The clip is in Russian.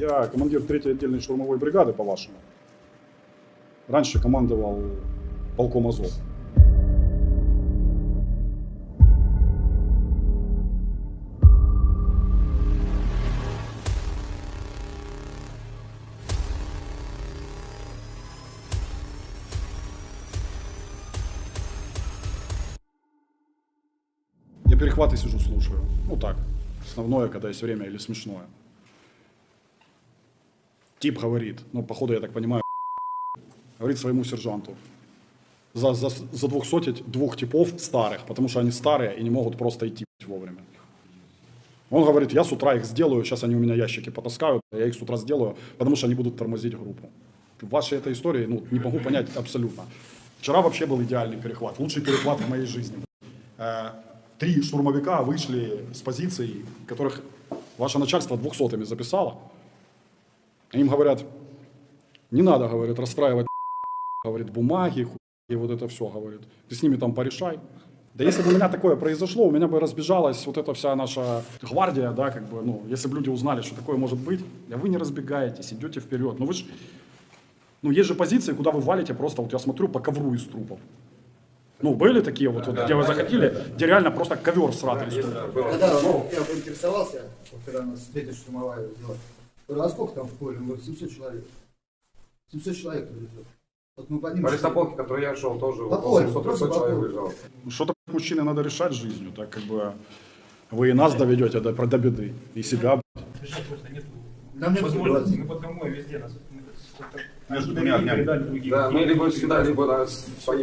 Я командир 3-й отдельной штурмовой бригады, по-вашему. Раньше командовал полком Азов. Я перехваты сижу, слушаю. Ну так, основное, когда есть время или смешное. Тип говорит, ну, походу, я так понимаю, говорит своему сержанту. За, за, за двухсотить двух типов старых, потому что они старые и не могут просто идти вовремя. Он говорит, я с утра их сделаю, сейчас они у меня ящики потаскают, я их с утра сделаю, потому что они будут тормозить группу. Вашей этой истории, ну, не могу понять абсолютно. Вчера вообще был идеальный перехват, лучший перехват в моей жизни. Э, Три штурмовика вышли с позиций, которых ваше начальство двухсотыми записало. И Им говорят, не надо, говорит, расстраивать, говорит, бумаги, и вот это все, говорит. Ты с ними там порешай. Да если бы у меня такое произошло, у меня бы разбежалась вот эта вся наша гвардия, да, как бы, ну, если бы люди узнали, что такое может быть, а вы не разбегаетесь, идете вперед. Ну вы ж, ну есть же позиции, куда вы валите просто, вот я смотрю, по ковру из трупов. Ну, были такие вот, вот, где вы заходили, где реально просто ковер сратый из трупов. Когда ну, я поинтересовался, вот когда у нас третья штурмовая а сколько там в поле? Он говорит, 700 человек. 700 человек там лежит. Вот мы по ним По лесополке, который я шел, тоже По около полю, 700 просто по человек выезжал. Что-то мужчине надо решать жизнью, так как бы вы и нас доведете до, до беды, и себя. Решать просто нет Нам не возможности. Мы под конвой везде нас. Между двумя другим. Да, мы либо сюда, либо нас